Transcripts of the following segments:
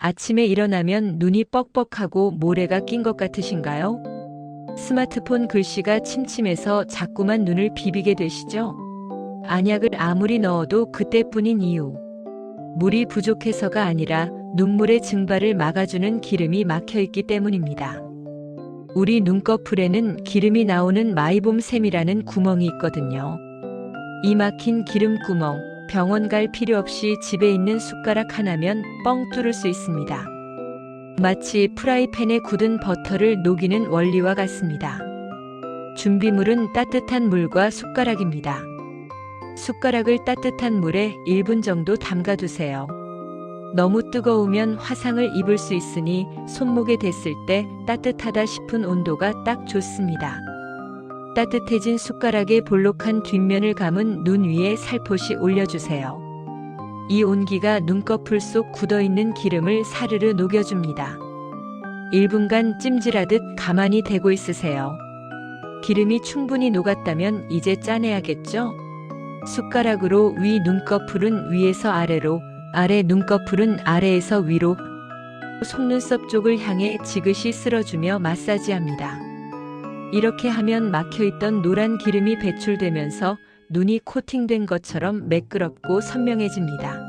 아침에 일어나면 눈이 뻑뻑하고 모래가 낀 것 같으신가요? 스마트폰 글씨가 침침해서 자꾸만 눈을 비비게 되시죠? 안약을 아무리 넣어도 그때뿐인 이유. 물이 부족해서가 아니라 눈물의 증발을 막아주는 기름이 막혀 있기 때문입니다. 우리 눈꺼풀에는 기름이 나오는 마이봄샘이라는 구멍이 있거든요. 이 막힌 기름 구멍, 병원 갈 필요 없이 집에 있는 숟가락 하나면 뻥 뚫을 수 있습니다. 마치 프라이팬에 굳은 버터를 녹이는 원리와 같습니다. 준비물은 따뜻한 물과 숟가락입니다. 숟가락을 따뜻한 물에 1분 정도 담가두세요. 너무 뜨거우면 화상을 입을 수 있으니 손목에 댔을 때 따뜻하다 싶은 온도가 딱 좋습니다. 따뜻해진 숟가락에 볼록한 뒷면을 감은 눈 위에 살포시 올려주세요. 이 온기가 눈꺼풀 속 굳어있는 기름을 사르르 녹여줍니다. 1분간 찜질하듯 가만히 대고 있으세요. 기름이 충분히 녹았다면 이제 짜내야겠죠? 숟가락으로 위 눈꺼풀은 위에서 아래로, 아래 눈꺼풀은 아래에서 위로, 속눈썹 쪽을 향해 지그시 쓸어주며 마사지합니다. 이렇게 하면 막혀있던 노란 기름이 배출되면서 눈이 코팅된 것처럼 매끄럽고 선명해집니다.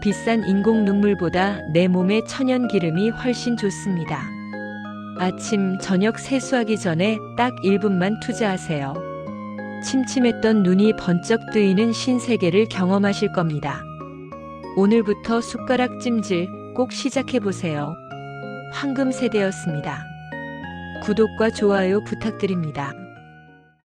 비싼 인공 눈물보다 내 몸의 천연 기름이 훨씬 좋습니다. 아침, 저녁 세수하기 전에 딱 1분만 투자하세요. 침침했던 눈이 번쩍 뜨이는 신세계를 경험하실 겁니다. 오늘부터 숟가락 찜질 꼭 시작해보세요. 황금 세대였습니다. 구독과 좋아요 부탁드립니다.